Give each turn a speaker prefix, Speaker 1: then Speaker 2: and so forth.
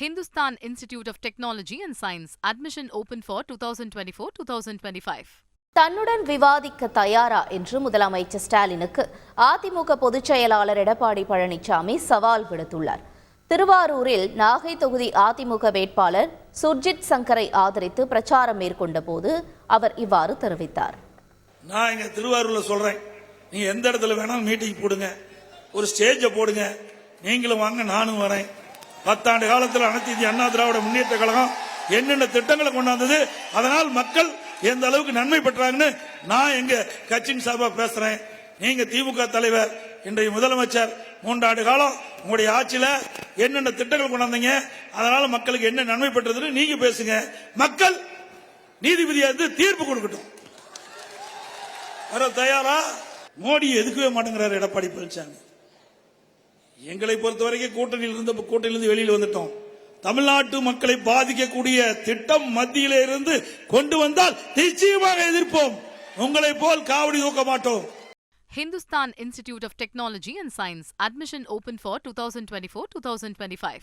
Speaker 1: Hindustan Institute of Technology and Science. Admission open for 2024-2025.
Speaker 2: தன்னுடன் விவாதிக்க தயாரா என்று முதலமைச்சர் ஸ்டாலினுக்கு அதிமுக பொதுச் செயலாளர் எடப்பாடி பழனிசாமி சவால் விடுத்துள்ளார். திருவாரூரில் நாகை தொகுதி அதிமுக வேட்பாளர் சுர்ஜித் சங்கரை ஆதரித்து பிரச்சாரம் மேற்கொண்ட போது அவர் இவ்வாறு தெரிவித்தார்.
Speaker 3: நான் இங்க திருவாரூர்ல சொல்றேன். நீங்க எந்த இடத்துல வேணாலும் மீட்டிங் போடுங்க. ஒரு ஸ்டேஜை போடுங்க. நீங்களும் வாங்க நானும் வரேன். பத்தாண்டு காலத்தில் அனைத்து இந்திய அண்ணா திராவிட முன்னேற்ற கழகம் என்னென்ன திட்டங்களை கொண்டாந்தது அதனால் மக்கள் எந்த அளவுக்கு நன்மை பெற்றாங்கன்னு நான் எங்க கட்சியின் சார்பாக பேசுறேன். நீங்க திமுக தலைவர் இன்றைய முதலமைச்சர் மூன்றாண்டு காலம் உங்களுடைய ஆட்சியில என்னென்ன திட்டங்கள் கொண்டாந்தீங்க அதனால மக்களுக்கு என்ன நன்மை பெற்றதுன்னு நீங்க பேசுங்க. மக்கள் நீதிபதியா இருந்து தீர்ப்பு கொடுக்கட்டும். வர தயாரா? மோடி எதுக்கவே மாட்டேங்கிறார் எடப்பாடி பழனிசாமி. எங்களை பொறுத்த வரைக்கும் கூட்டணியில் இருந்த கூட்டணியிலிருந்து வெளியில் வந்துட்டோம் தமிழ்நாட்டு மக்களை பாதிக்கக்கூடிய திட்டம் மத்தியில இருந்து கொண்டு வந்தால் நிச்சயமாக எதிர்ப்போம் உங்களை போல் காவடி தூக்க மாட்டோம்
Speaker 1: Hindustan Institute of Technology and Science. Admission open for 2024-2025.